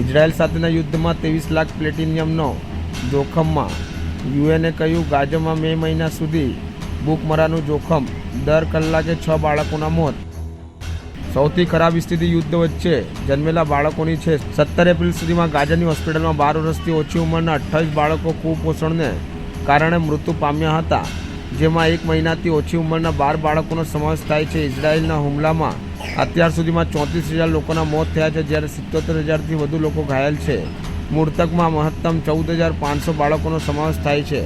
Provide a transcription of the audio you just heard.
Israel સાથેના યુદ્ધમાં ત્રેવીસ લાખ પ્લેટિનિયમનો જોખમમાં યુએને કહ્યું, ગાઝામાં મે મહિના સુધી ભૂખમરાનું જોખમ દર કલાકે છ બાળકોના મોત. સૌથી ખરાબ સ્થિતિ યુદ્ધ વચ્ચે જન્મેલા બાળકોની છે. સત્તર એપ્રિલ સુધીમાં ગાઝાની હોસ્પિટલમાં બાર વર્ષથી ઓછી ઉંમરના અઠ્ઠાવીસ બાળકો કુપોષણને કારણે મૃત્યુ પામ્યા હતા, જેમાં એક મહિનાથી ઓછી ઉંમરના બાર બાળકોનો સમાવેશ થાય છે. ઇઝરાયેલના હુમલામાં અત્યાર સુધીમાં ચોત્રીસ હજાર લોકોના મોત થયા છે, જ્યારે સિત્તોતેર હજારથી વધુ લોકો ઘાયલ છે. મૃતકમાં મહત્તમ ચૌદ હજાર પાંચસો બાળકોનો સમાવેશ થાય છે.